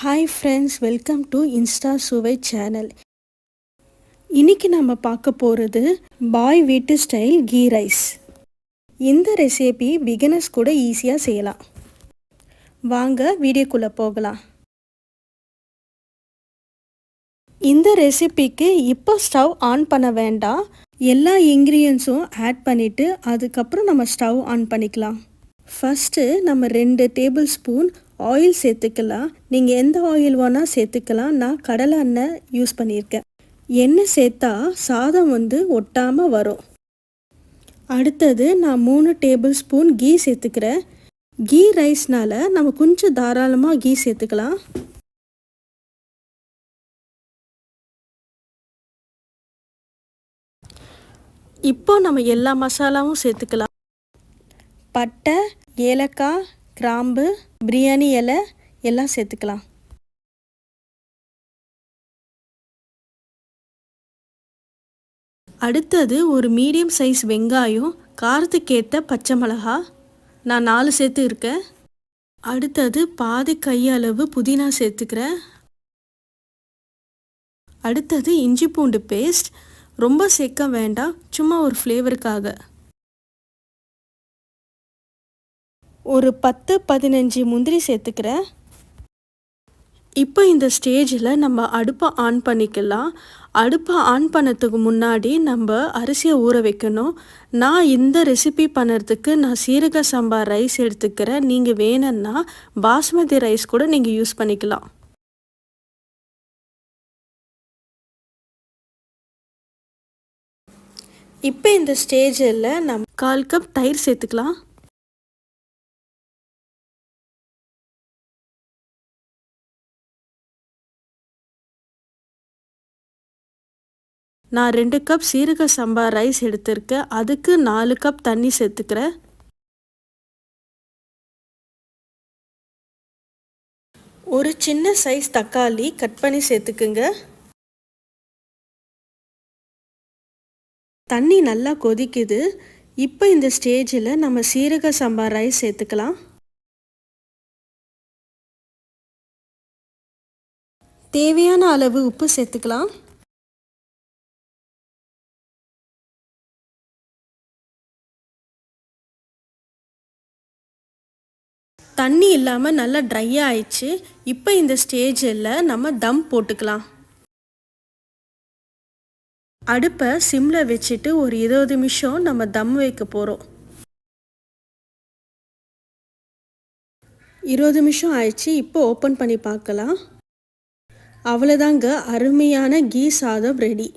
Hi friends welcome to Insta சுவை channel இன்றைக்கி நம்ம பார்க்க போகிறது பாய் வீட்டு ஸ்டைல் கீ ரைஸ் இந்த ரெசிபி பிகினர்ஸ் கூட ஈஸியாக செய்யலாம். வாங்க வீடியோக்குள்ளே போகலாம். இந்த ரெசிபிக்கு இப்போ ஸ்டவ் ஆன் பண்ண வேண்டாம். எல்லா இன்க்ரீடியன்ஸும் ஆட் பண்ணிவிட்டு அதுக்கப்புறம் நம்ம ஸ்டவ் ஆன் பண்ணிக்கலாம். ஃபஸ்ட்டு நம்ம ரெண்டு டேபிள் ஸ்பூன் ஆயில் சேர்த்துக்கலாம். நீங்கள் எந்த ஆயில் வேணால் சேர்த்துக்கலாம். நான் கடலை எண்ணெய் யூஸ் பண்ணியிருக்கேன். எண்ணெய் சேர்த்தா சாதம் வந்து ஒட்டாமல் வரும். அடுத்தது நான் மூணு டேபிள் ஸ்பூன் கீ சேர்த்துக்கிறேன். கீ ரைஸ்னால் நம்ம கொஞ்சம் தாராளமாக கீ சேர்த்துக்கலாம். இப்போ நம்ம எல்லா மசாலாவும் சேர்த்துக்கலாம். பட்டை ஏலக்காய் கிராம்பு பிரியாணி இலை எல்லாம் சேர்த்துக்கலாம். அடுத்தது ஒரு மீடியம் சைஸ் வெங்காயம் காரத்துக்கேற்ற பச்சை மிளகா. நான் நாலு சேர்த்து இருக்கேன். அடுத்தது பாதி கையளவு புதினா சேர்த்துக்கிறேன். அடுத்தது இஞ்சி பூண்டு பேஸ்ட் ரொம்ப சேர்க்க வேண்டாம். சும்மா ஒரு ஃப்ளேவருக்காக ஒரு பத்து பதினஞ்சு முந்திரி சேர்த்துக்கிறேன் இப்போ இந்த ஸ்டேஜில் நம்ம அடுப்பை ஆன் பண்ணிக்கலாம். அடுப்பை ஆன் பண்ணதுக்கு முன்னாடி நம்ம அரிசியை ஊற வைக்கணும். நான் இந்த ரெசிபி பண்ணுறதுக்கு நான் சீரக சம்பா ரைஸ் எடுத்துக்கிறேன். நீங்கள் வேணும்னா பாஸ்மதி ரைஸ் கூட நீங்கள் யூஸ் பண்ணிக்கலாம். இப்போ இந்த ஸ்டேஜில் நம்ம கால் கப் தயிர் சேர்த்துக்கலாம். நான் ரெண்டு கப் சீரக சம்பா ரைஸ் எடுத்திருக்கேன். அதுக்கு நாலு கப் தண்ணி சேர்த்துக்கிறேன். ஒரு சின்ன சைஸ் தக்காளி கட் பண்ணி சேர்த்துக்குங்க. தண்ணி நல்லா கொதிக்குது. இப்போ இந்த ஸ்டேஜில் நம்ம சீரக சம்பா ரைஸ் சேர்த்துக்கலாம். தேவையான அளவு உப்பு சேர்த்துக்கலாம். தண்ணி இல்லாமல் நல்லா ட்ரை ஆயிடுச்சு. இப்போ இந்த ஸ்டேஜில் நம்ம தம் போட்டுக்கலாம். அடுப்பை சிம்மில் வச்சுட்டு ஒரு இருபது நிமிஷம் நம்ம தம் வைக்க போகிறோம் இருபது நிமிஷம் ஆயிடுச்சு. இப்போ ஓப்பன் பண்ணி பார்க்கலாம். அவ்வளோதாங்க அருமையான கீ சாதம் ரெடி